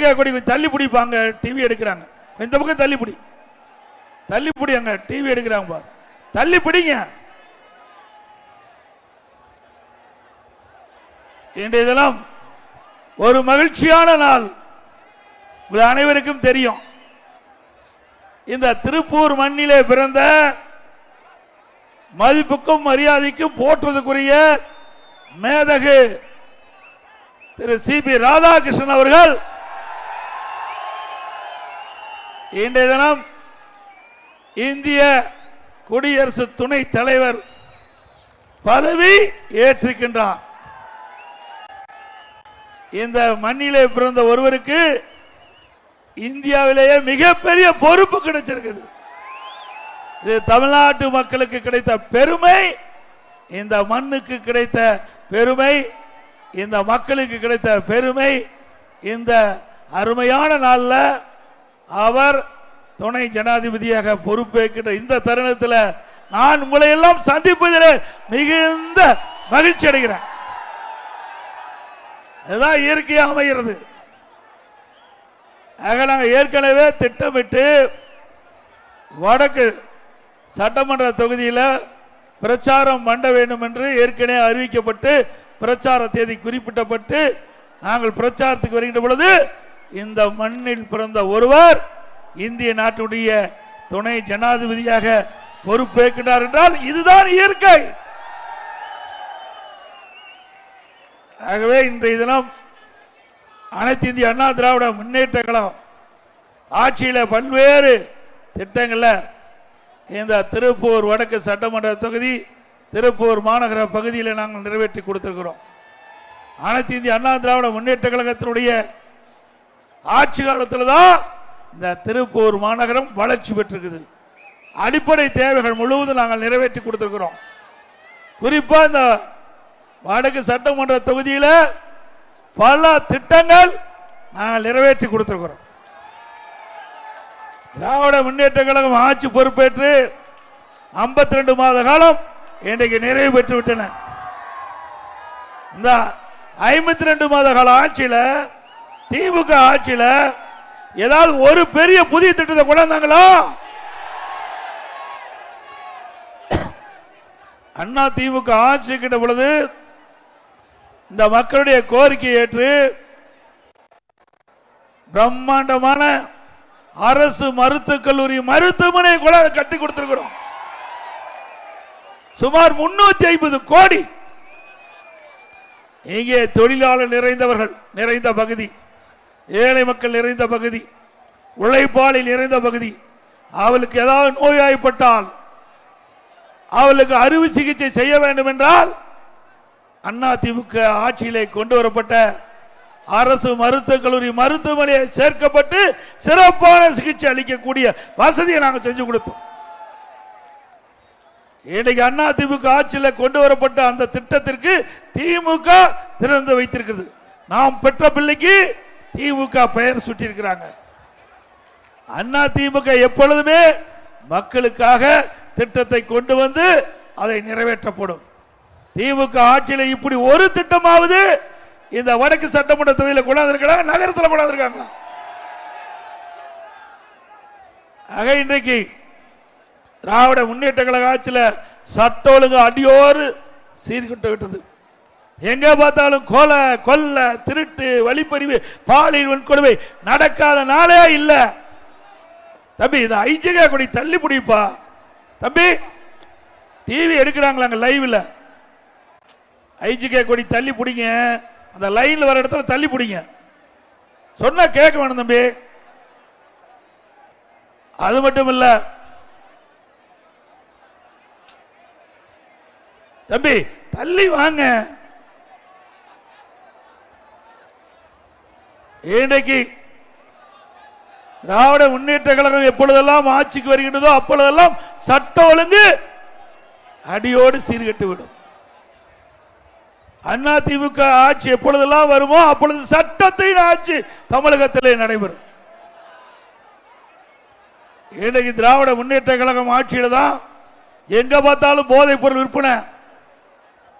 கொடி தள்ளி பிடிப்பாங்க டிவி எடுக்கிறாங்க. இந்த பக்கம் தள்ளி பிடி. தள்ளி அங்க டிவி எடுக்கிறாங்க பாரு. தள்ளி பிடிங்க. இன்றைய தினம் ஒரு மகிழ்ச்சியான நாள். உங்கள் அனைவருக்கும் தெரியும். இந்த திருப்பூர் மண்ணிலே பிறந்த மதிப்புக்கும் மரியாதைக்கும் போற்றுவதற்குரிய மேதகு திரு சி பி ராதாகிருஷ்ணன் அவர்கள் இன்றைய தினம் இந்திய குடியரசு துணை தலைவர் பதவி ஏற்றிருக்கின்றார் இந்த மண்ணிலே பிறந்த ஒருவருக்கு இந்தியாவிலேயே மிகப்பெரிய பொறுப்பு கிடைச்சிருக்குது. இது தமிழ்நாட்டு மக்களுக்கு கிடைத்த பெருமை இந்த மண்ணுக்கு கிடைத்த பெருமை இந்த மக்களுக்கு கிடைத்த பெருமை இந்த அருமையான நாளில் அவர் துணை ஜனாதிபதியாக பொறுப்பேற்கின்ற இந்த தருணத்தில் நான் உங்களை எல்லாம் சந்திப்பதில் மிகுந்த மகிழ்ச்சி அடைகிறேன். இதுதான் இயற்கையாக அமைகிறது. ஆக நாங்கள் ஏற்கனவே திட்டமிட்டு வடக்கு சட்டமன்ற தொகுதியில் பிரச்சாரம் பண்ண வேண்டும் என்று ஏற்கனவே அறிவிக்கப்பட்டு பிரச்சார தேதி குறிப்பிட்டப்பட்டு நாங்கள் பிரச்சாரத்துக்கு வருகின்ற பொழுது இந்த மண்ணில் பிறந்த ஒருவர் இந்திய நாட்டுடைய துணை ஜனாதிபதியாக பொறுப்பேற்கிறார் என்றால் இதுதான் இயற்கை. ஆகவே இன்றைய தினம் அனைத்து இந்திய அண்ணா திராவிட முன்னேற்ற கழகம் ஆட்சியில் பல்வேறு திட்டங்களில் இந்த திருப்பூர் வடக்கு சட்டமன்ற தொகுதி திருப்பூர் மாநகர பகுதியில் நாங்கள் நிறைவேற்றி கொடுத்திருக்கிறோம். அனைத்து இந்திய அண்ணா திராவிட முன்னேற்ற கழகத்தினுடைய ஆட்சி காலத்தில் தான் இந்த திருப்பூர் மாநகரம் வளர்ச்சி பெற்றிருக்குது. அடிப்படை தேவைகள் முழுவதும் நாங்கள் நிறைவேற்றி கொடுத்துருக்குறோம். குறிப்பாக இந்த வடக்கு சட்டமன்ற தொகுதியில் பல திட்டங்கள் நாங்கள் நிறைவேற்றி கொடுத்துருக்குறோம். திராவிட முன்னேற்ற கழகம் ஆட்சி பொறுப்பேற்று 52 ரெண்டு மாத காலம் இன்றைக்கு நிறைவு பெற்று விட்டன. இந்த ஐம்பத்தி ரெண்டு மாத கால ஆட்சியில் திமுக ஆட்சியில் ஏதாவது ஒரு பெரிய புதிய திட்டத்தை கொண்டாந்தாங்களா அண்ணா திமுக ஆட்சி கிட்ட பொழுது இந்த மக்களுடைய கோரிக்கை ஏற்று பிரம்மாண்டமான அரசு மருத்துவக் கல்லூரி மருத்துவமனை கூட கட்டி கொடுத்திருக்கிறோம். சுமார் முன்னூத்தி ஐம்பது கோடி இங்கே தொழிலாளர் நிறைந்தவர்கள் நிறைந்த பகுதி. ஏழை மக்கள் நிறைந்த பகுதி உழைப்பாளி நிறைந்த பகுதி. அவளுக்கு ஏதாவது நோய்வாய்ப்பட்டால் அவளுக்கு அறுவை சிகிச்சை செய்ய வேண்டும் என்றால் அண்ணா திமுக ஆட்சியிலே கொண்டு வரப்பட்ட அரசு மருத்துவக் கல்லூரி மருத்துவமனையை சேர்க்கப்பட்டு சிறப்பான சிகிச்சை அளிக்கக்கூடிய வசதியை நாங்கள் செஞ்சு கொடுத்தோம். இன்னைக்கு அண்ணா திமுக ஆட்சியில் கொண்டு வரப்பட்ட அந்த திட்டத்திற்கு திமுக திறந்து வைத்திருக்கிறது. நாம் பெற்ற பிள்ளைக்கு திமுக பெயர் சுட்டியிருக்கிறாங்க அண்ணா திமுக எப்பொழுதுமே மக்களுக்காக திட்டத்தை கொண்டு வந்து அதை நிறைவேற்றப்படும். திமுக ஆட்சியில் இப்படி ஒரு திட்டமாவது இந்த வடக்கு சட்டமன்ற தொகுதியில் கொண்டாந்துருக்காங்க நகரத்தில் கொண்டாந்துருக்காங்களா? ஆக இன்றைக்கு திராவிட முன்னேற்ற கழக ஆட்சியில் சட்ட ஒழுங்கு அடியோடு சீர்கிட்டு விட்டது. எங்க பார்த்தாலும் கொலை கொல்ல திருட்டு வழிப்பறிவு பாலியல் வன்கொடுமை நடக்காத நாளே இல்ல. தம்பி இதை ஐஜக கொடி தள்ளி பிடிப்பா. தம்பி டிவி எடுக்கிறாங்களாங்க லைவ்ல ஐஜிகே கொடி தள்ளி பிடிங்க. அந்த லைன்ல வர இடத்துல தள்ளி பிடிங்க. சொன்னா கேட்க வேணும் தம்பி. அது மட்டும் இல்ல. தம்பி தள்ளி வாங்க. இன்றைக்கு திராவிட முன்னேற்ற கழகம் எப்பொழுதெல்லாம் ஆட்சிக்கு வருகின்றதோ அப்பொழுதெல்லாம் சட்ட ஒழுங்கு அடியோடு சீர்கட்டு விடும் அண்ணா திமுக ஆட்சி எப்பொழுதெல்லாம் வருமோ அப்பொழுது சட்டத்தின் ஆட்சி தமிழகத்திலே நடைபெறும். இன்றைக்கு திராவிட முன்னேற்ற கழகம் ஆட்சியில் தான் எங்க பார்த்தாலும் போதைப் பொருள் விற்பனை.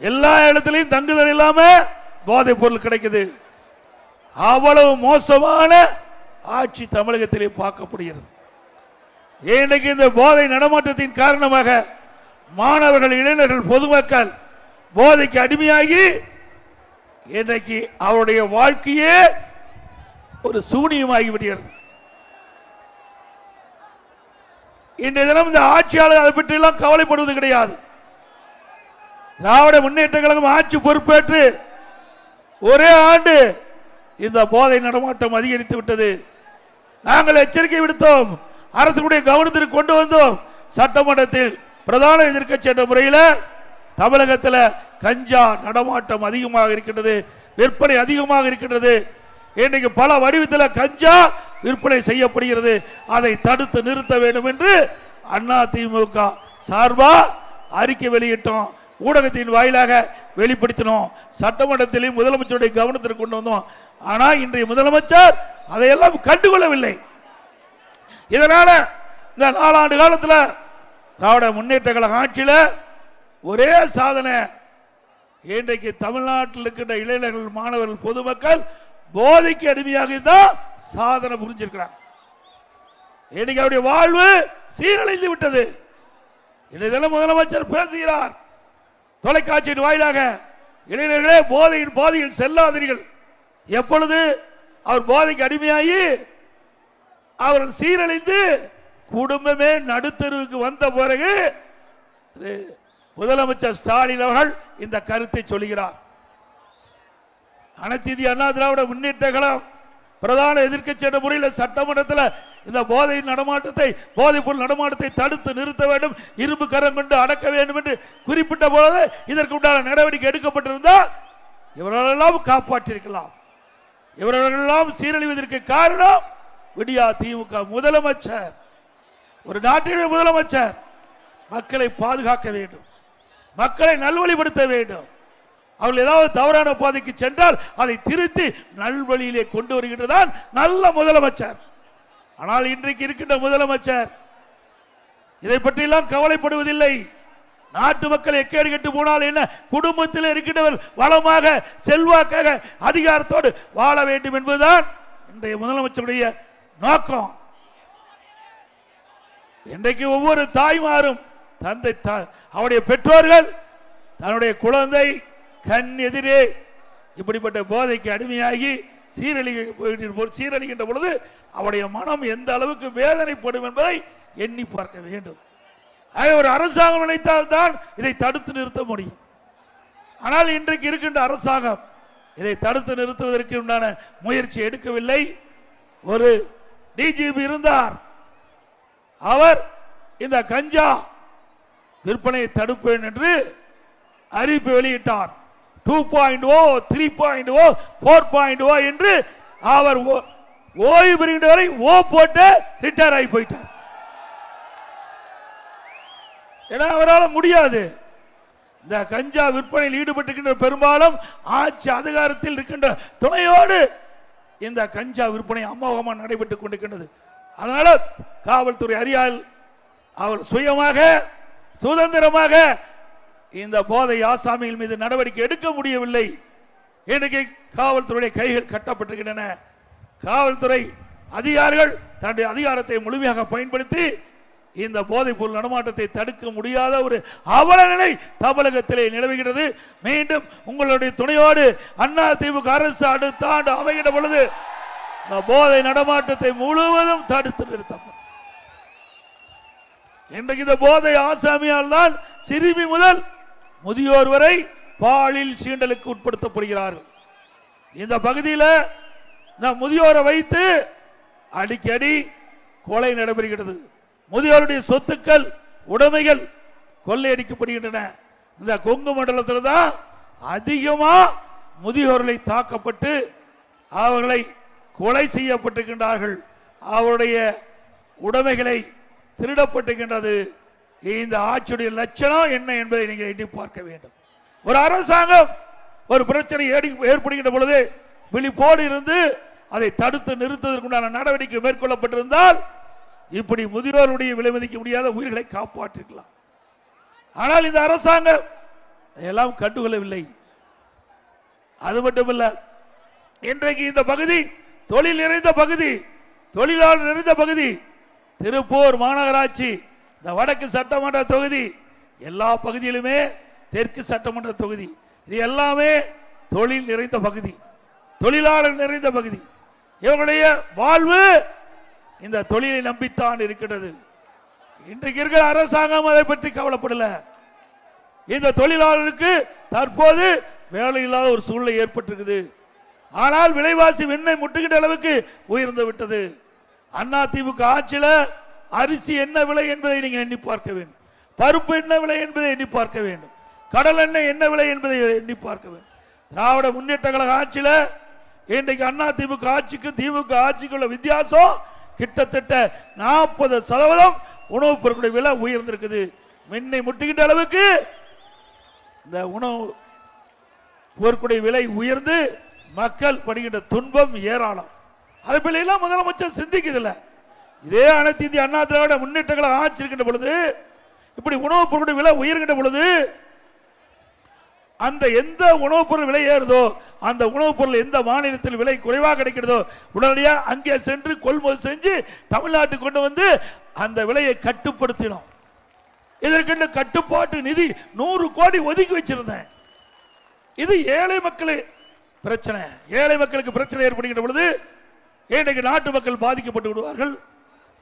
எல்லா இடத்துலையும் தங்குதல் இல்லாம போதைப் பொருள் கிடைக்குது. அவ்வளவு மோசமான ஆட்சி தமிழகத்திலே பார்க்கப்படுகிறது. இன்றைக்கு இந்த போதை நடமாட்டத்தின் காரணமாக மாணவர்கள் இளைஞர்கள் பொதுமக்கள் போதைக்கு அடிமையாகி இன்றைக்கு அவருடைய வாழ்க்கையே ஒரு சூனியமாகி விடுகிறது. இன்றைய தினம் இந்த ஆட்சியாளர் அதை பற்றி எல்லாம் கவலைப்படுவது கிடையாது. திராவிட முன்னேற்ற கழகம் ஆட்சி பொறுப்பேற்று ஒரே ஆண்டு இந்த போதை நடமாட்டம் அதிகரித்து விட்டது. நாங்கள் எச்சரிக்கை விடுத்தோம். அரசுடைய கவனத்திற்கு கொண்டு வந்தோம். சட்டமன்றத்தில் பிரதான எதிர்க்கட்சி என்ற முறையில் தமிழகத்தில் கஞ்சா நடமாட்டம் அதிகமாக இருக்கின்றது விற்பனை அதிகமாக இருக்கின்றது. இன்றைக்கு பல வடிவத்தில் கஞ்சா விற்பனை செய்யப்படுகிறது. அதை தடுத்து நிறுத்த வேண்டும் என்று அண்ணா திமுக சார்பா அறிக்கை வெளியிட்டோம். ஊடகத்தின் வாயிலாக வெளிப்படுத்தினோம். சட்டமன்றத்திலையும் முதலமைச்சருடைய கவனத்திற்கு கொண்டு வந்தோம். ஆனால் இன்றைய முதலமைச்சர் அதையெல்லாம் கண்டுகொள்ளவில்லை. இதனால இந்த நாலாண்டு காலத்தில் திராவிட முன்னேற்ற கழக ஆட்சியில் ஒரே சாதனை. இன்றைக்கு தமிழ்நாட்டில் இருக்கின்ற இளைஞர்கள் மாணவர்கள் பொதுமக்கள் போதைக்கு அடிமையாக தான் சாதனை புரிஞ்சிருக்கிறாங்க. இன்னைக்கு அவருடைய வாழ்வு சீரழிந்து விட்டது. இன்றைய முதலமைச்சர் பேசுகிறார். தொலைக்காட்சியின் வாயிலாக இளைஞர்களே போதையின் போதையில் செல்லாதீர்கள். எப்பொழுது அவர் போதைக்கு அடிமையாகி அவர்கள் சீரழிந்து குடும்பமே நடுத்தருவுக்கு வந்த பிறகு முதலமைச்சர் ஸ்டாலின் அவர்கள் இந்த கருத்தை சொல்கிறார். அனைத்து அண்ணா திராவிட முன்னேற்ற கழகம் பிரதான எதிர்க்கட்சி என்ற முறையில் சட்டமன்றத்தில் இந்த போதை நடமாட்டத்தை போதைப் பொருள் நடமாட்டத்தை தடுத்து நிறுத்த வேண்டும் இரும்பு கரம் கொண்டு அடக்க வேண்டும் என்று குறிப்பிட்ட போது இதற்கு உண்டான நடவடிக்கை எடுக்கப்பட்டிருந்தால் இவர்களெல்லாம் காப்பாற்றியிருக்கலாம். இவர்களெல்லாம் சீரழிவதற்கு காரணம் விடியா திமுக முதலமைச்சர். ஒரு நாட்டினுடைய முதலமைச்சர். மக்களை பாதுகாக்க வேண்டும். மக்களை நல்வழிப்படுத்த வேண்டும். அவர்கள் ஏதாவது தவறான பாதைக்கு சென்றால் அதை திருத்தி நல்வழியிலே கொண்டு வருகின்றதான் நல்ல முதலமைச்சர். ஆனால் இன்றைக்கு இருக்கின்ற முதலமைச்சர் இதை பற்றியெல்லாம் கவலைப்படுவதில்லை. நாட்டு மக்கள் எக்கேடு கெட்டு போனால் என்ன? குடும்பத்தில் இருக்கின்றவர் வளமாக செல்வாக்காக அதிகாரத்தோடு வாழ வேண்டும் என்பதுதான் இன்றைய முதலமைச்சருடைய நோக்கம். இன்றைக்கு ஒவ்வொரு தாய்மாரும் தந்தை அவருடைய பெற்றோர்கள் தன்னுடைய குழந்தை கண் எதிரே இப்படிப்பட்ட போதைக்கு அடிமையாகி சீரழி சீரழிகின்ற பொழுது அவருடைய மனம் எந்த அளவுக்கு வேதனைப்படும் என்பதை எண்ணி பார்க்க வேண்டும். ஒரு அரசாங்கம் நினைத்தால் தான் இதை தடுத்து நிறுத்த முடியும். ஆனால் இன்றைக்கு இருக்கின்ற அரசாங்கம் இதை தடுத்து நிறுத்துவதற்கு உண்டான முயற்சி எடுக்கவில்லை. ஒரு டிஜிபி இருந்தார். அவர் இந்த கஞ்சா விற்பனையை தடுப்பேன் என்று அறிவிப்பு வெளியிட்டார். Two point O three point O four point O என்று அவர் ஓ- ஓய்வு பெறுகின்ற வரை ஓ போட்டு ரிட்டையர் ஆகி போயிட்டார். ஏன்னா அவரால் முடியாது. இந்த கஞ்சா விற்பனையில் ஈடுபட்டிருக்கின்ற பெரும்பாலும் ஆட்சி அதிகாரத்தில் இருக்கின்ற துணையோடு இந்த கஞ்சா விற்பனை அமோகமாக நடைபெற்றுக் கொண்டிருக்கின்றது. அதனால காவல்துறை அறியால் அவர் சுயமாக சுதந்திரமாக இந்த போதை ஆசாமிகள் மீது நடவடிக்கை எடுக்க முடியவில்லை. இன்றைக்கு காவல்துறையுடைய கைகள் கட்டப்பட்டிருக்கின்றன. காவல்துறை அதிகாரிகள் தன்னுடைய அதிகாரத்தை முழுமையாக பயன்படுத்தி இந்த போதைப்பொருள் நடமாட்டத்தை தடுக்க முடியாத ஒரு அவல நிலை தமிழகத்திலே நிலவுகிறது. மீண்டும் உங்களுடைய துணையோடு அண்ணா திமுக அரசு அடுத்த ஆண்டு அமைகிற பொழுது இந்த போதை நடமாட்டத்தை முழுவதும் தடுத்து நிறுத்தப்படும். இன்றைக்கு இந்த போதை ஆசாமியால் தான் சிறுமி முதல் முதியோர் வரை பாலில் சீண்டலுக்கு உட்படுத்தப்படுகிறார்கள். இந்த பகுதியில் நான் முதியோரை வைத்து அடிக்கடி கொலை நடைபெறுகிறது. முதியோருடைய சொத்துக்கள் உடைமைகள் கொள்ளையடிக்கப்படுகின்றன. இந்த கொங்கு மண்டலத்தில் தான் அதிகமாக முதியோர்களை தாக்கப்பட்டு அவர்களை கொலை செய்யப்பட்டிருக்கின்றார்கள். அவருடைய உடைமைகளை திருடப்பட்டுகின்றது இந்த ஆட்சியுடைய லட்சணம் என்ன என்பதை நீங்கள் எண்ணி பார்க்க வேண்டும். ஒரு அரசாங்கம் ஒரு பிரச்சனை ஏற்படுகின்ற பொழுது விழிப்போடு இருந்து அதை தடுத்து நிறுத்துவதற்குண்டான நடவடிக்கை மேற்கொள்ளப்பட்டிருந்தால் இப்படி முதியோருடைய விலை மதிக்க முடியாத உயிர்களை காப்பாற்றிருக்கலாம். ஆனால் இந்த அரசாங்கம் எல்லாம் கண்டுகொள்ளவில்லை. அது மட்டுமல்ல இன்றைக்கு இந்த பகுதி தொழில் நிறைந்த பகுதி தொழிலாளர் நிறைந்த பகுதி திருப்பூர் மாநகராட்சி இந்த வடக்கு சட்டமன்ற தொகுதி எல்லா பகுதியிலுமே தெற்கு சட்டமன்ற தொகுதி இது எல்லாமே தொழில் நிறைந்த பகுதி தொழிலாளர் நிறைந்த பகுதி. இவர்களுடைய வாழ்வு இந்த தொழிலை நம்பித்தான் இருக்கிறது. இன்றைக்கு இருக்கிற அரசாங்கம் அதை பற்றி கவலைப்படல. இந்த தொழிலாளருக்கு தற்போது வேலை இல்லாத ஒரு சூழ்நிலை ஏற்பட்டிருக்குது. ஆனால் விலைவாசி விண்ணை முட்டுகின்ற அளவுக்கு உயர்ந்து விட்டது. அண்ணா திமுக ஆட்சியில் அரிசி என்ன விலை என்பதை நீங்கள் எண்ணி பார்க்க வேண்டும். பருப்பு என்ன விலை என்பதை எண்ணி பார்க்க வேண்டும். கடல் எண்ணெய் என்ன விலை என்பதை எண்ணி பார்க்க வேண்டும். திராவிட முன்னேற்ற கழக ஆட்சியில் இன்றைக்கு அண்ணா திமுக ஆட்சிக்கு திமுக ஆட்சிக்குள்ள வித்தியாசம் கிட்டத்தட்ட நாற்பது சதவீதம் உணவுப் பொருட்களுடைய விலை உயர்ந்திருக்குது. மின்னை முட்டுகின்ற அளவுக்கு இந்த உணவு பொருட்களுடைய விலை உயர்ந்து மக்கள் படுகின்ற துன்பம் ஏராளம். அதை பிள்ளைலாம் முதலமைச்சர் சிந்திக்குதில்ல இதே அனைத்து இந்திய அண்ணா திராவிட முன்னேற்றங்களை ஆட்சி இருக்கின்ற பொழுது இப்படி உணவுப் பொருட்களுடைய விலை உயர்கின்ற பொழுது அந்த எந்த உணவுப் பொருள் விலை ஏறுதோ அந்த உணவுப் பொருள் எந்த மாநிலத்தில் விலை குறைவாக கிடைக்கிறதோ உடனடியாக அங்கே சென்று கொள்முதல் செஞ்சு தமிழ்நாட்டுக்கு கொண்டு வந்து அந்த விலையை கட்டுப்படுத்தினோம். இதற்கென்று கட்டுப்பாட்டு நிதி நூறு கோடி ஒதுக்கி வச்சிருந்தேன். இது ஏழை மக்களே பிரச்சனை. ஏழை மக்களுக்கு பிரச்சனை ஏற்படுகின்ற பொழுது இன்றைக்கு நாட்டு மக்கள் பாதிக்கப்பட்டு விடுவார்கள்.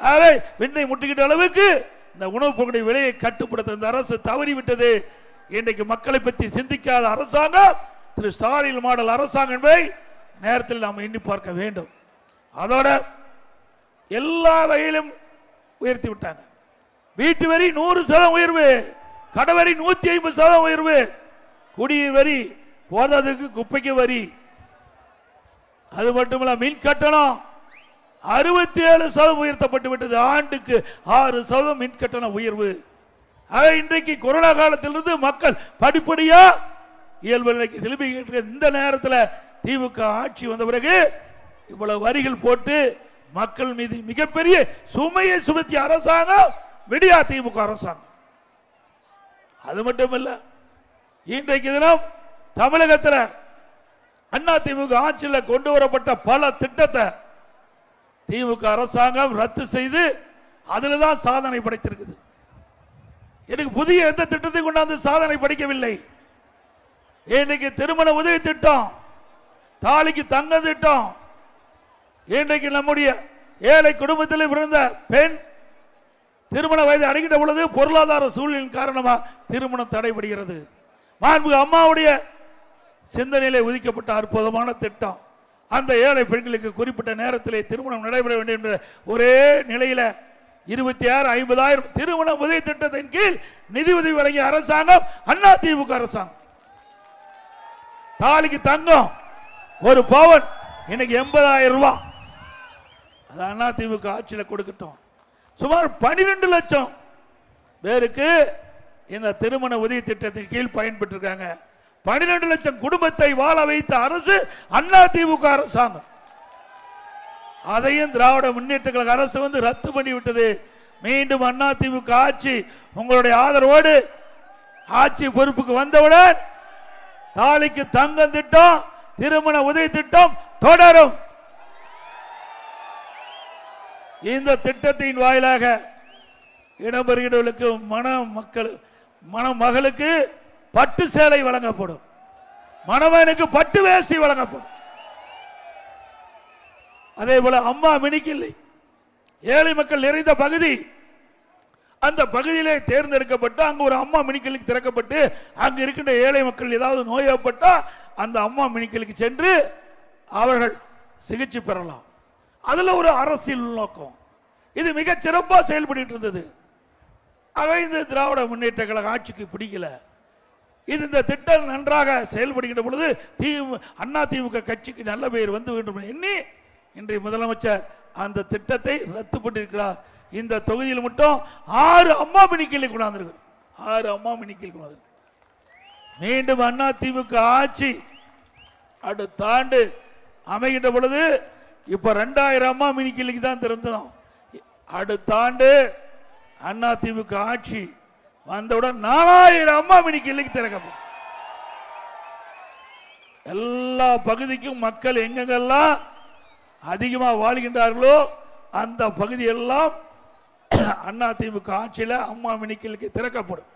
ஆகவே விண்ணை முட்டுகின்ற அளவுக்கு இந்த உணவுப் பொருளுடைய விலையை கட்டுப்படுத்த இந்த அரசு தவறிவிட்டது. இன்றைக்கு மக்களை பற்றி சிந்திக்காத அரசாங்கம் திரு ஸ்டாலின் மாடல் அரசாங்கம் என்பதை நேரத்தில் நாம் எண்ணி பார்க்க வேண்டும். அதோட எல்லா வகையிலும் உயர்த்தி விட்டாங்க. வீட்டு வரி நூறு சதம் உயர்வு கடவரி நூத்தி ஐம்பது சதம் உயர்வு குடி வரி போதாதுக்கு குப்பைக்கு வரி. அது மட்டுமல்ல மின் கட்டணம் அறுபத்தி ஏழு சதம் உயர்த்தப்பட்டு விட்டது. ஆண்டுக்கு ஆறு சதம் மின் கட்டண உயர்வு. இன்றைக்கு கொரோனா காலத்திலிருந்து மக்கள் படிப்படியா இயல்பு நிலைக்கு திரும்பி இந்த நேரத்தில் திமுக ஆட்சி வந்த பிறகு இவ்வளவு வரிகள் போட்டு மக்கள் மீது மிகப்பெரிய சுமையை சுமத்திய அரசாங்கம் விடியா திமுக அரசாங்கம். அது மட்டுமல்ல இன்றைக்கு தினம் தமிழகத்தில் அண்ணா திமுக ஆட்சியில் கொண்டு வரப்பட்ட பல திட்டத்தை திமுக அரசாங்கம் ரத்து செய்து அதில் தான் சாதனை படைத்திருக்குது. எனக்கு புதிய எந்த திட்டத்தை கொண்டாந்து சாதனை படைக்கவில்லை. இன்னைக்கு திருமண உதவி திட்டம் தாலிக்கு தங்க திட்டம் இன்றைக்கு நம்முடைய ஏழை குடும்பத்தில் பிறந்த பெண் திருமண வயது அடைகின்ற பொழுது பொருளாதார சூழ்நிலையின் காரணமாக திருமணம் தடைபடுகிறது. மாண்புக அம்மாவுடைய சிந்தனையிலே ஒதுக்கப்பட்ட அற்புதமான திட்டம். அந்த ஏழை பெண்களுக்கு குறிப்பிட்ட நேரத்திலே திருமணம் நடைபெற வேண்டும் என்ற ஒரே நிலையில் இருபத்தி ஆறு ஐம்பதாயிரம் திருமண உதவி திட்டத்தின் கீழ் நிதி உதவி வழங்கிய அரசாங்கம் அண்ணா திமுக அரசாங்கம். தாலிக்கு தங்கம் ஒரு பவன் இன்னைக்கு எண்பதாயிரம் ரூபாய் அது அண்ணா திமுக ஆட்சியில் கொடுக்கட்டும். சுமார் பன்னிரெண்டு லட்சம் பேருக்கு இந்த திருமண உதவி திட்டத்தின் கீழ் பயன்பெற்றிருக்காங்க. பன்னிரெண்டு லட்சம் குடும்பத்தை வாழ வைத்த அரசு அண்ணா திமுக அரசாங்கம். அதையும் திராவிட முன்னேற்ற கழக அரசு வந்து ரத்து பண்ணி விட்டது மீண்டும் அண்ணா ஆட்சி உங்களுடைய ஆதரவோடு ஆட்சி பொறுப்புக்கு வந்தவுடன் தாலிக்கு தங்கம் திட்டம் திருமண உதவி திட்டம் தொடரும். இந்த திட்டத்தின் வாயிலாக இடம்பெறுகிறவர்களுக்கு மன மக்கள் மணமகளுக்கு பட்டு சேலை வழங்கப்படும். மணமகனுக்கு பட்டு வேசி வழங்கப்படும். அதே போல அம்மா மினிக்கில்லை. ஏழை மக்கள் நிறைந்த பகுதி. அந்த பகுதியிலே தேர்ந்தெடுக்கப்பட்டு அங்கு ஒரு அம்மா மினிக்கலுக்கு திறக்கப்பட்டு அங்கு இருக்கின்ற ஏழை மக்கள் ஏதாவது நோயப்பட்டா அந்த அம்மா மினிக்கலுக்கு சென்று அவர்கள் சிகிச்சை பெறலாம். அதில் ஒரு அரசியல் நோக்கம். இது மிக சிறப்பாக செயல்பட்டு இருந்தது. அவை இந்த திராவிட முன்னேற்ற கழக ஆட்சிக்கு பிடிக்கல. இது இந்த திட்டம் நன்றாக செயல்படுகின்ற பொழுது திமுக அண்ணா திமுக கட்சிக்கு நல்ல பெயர் வந்து வேண்டும் எண்ணி இன்றைய முதலமைச்சர் அந்த திட்டத்தை ரத்து பண்ணியிருக்கிறார். இந்த தொகுதியில் மட்டும் ஆறு அம்மா மினிக்கலை கொண்டாந்துருக்கு ஆறு அம்மா மினிக்கல் கொண்டாந்து மீண்டும் அண்ணா திமுக ஆட்சி அடுத்த ஆண்டு அமைகின்ற பொழுது இப்போ ரெண்டாயிரம் அம்மா மினிக்கலுக்கு தான் திறந்தோம் அடுத்த ஆண்டு அண்ணா திமுக ஆட்சி வந்தவுடன் நாலாயிரம் அம்மா மினிக்கலுக்கு திறக்கப்படும் எல்லா பகுதிக்கும் மக்கள் எங்கெங்கெல்லாம் அதிகமாக வாழ்கின்றார்களோ அந்த பகுதியெல்லாம் அண்ணா ஆட்சியில் அம்மா மினிக்கலுக்கு திறக்கப்படும்.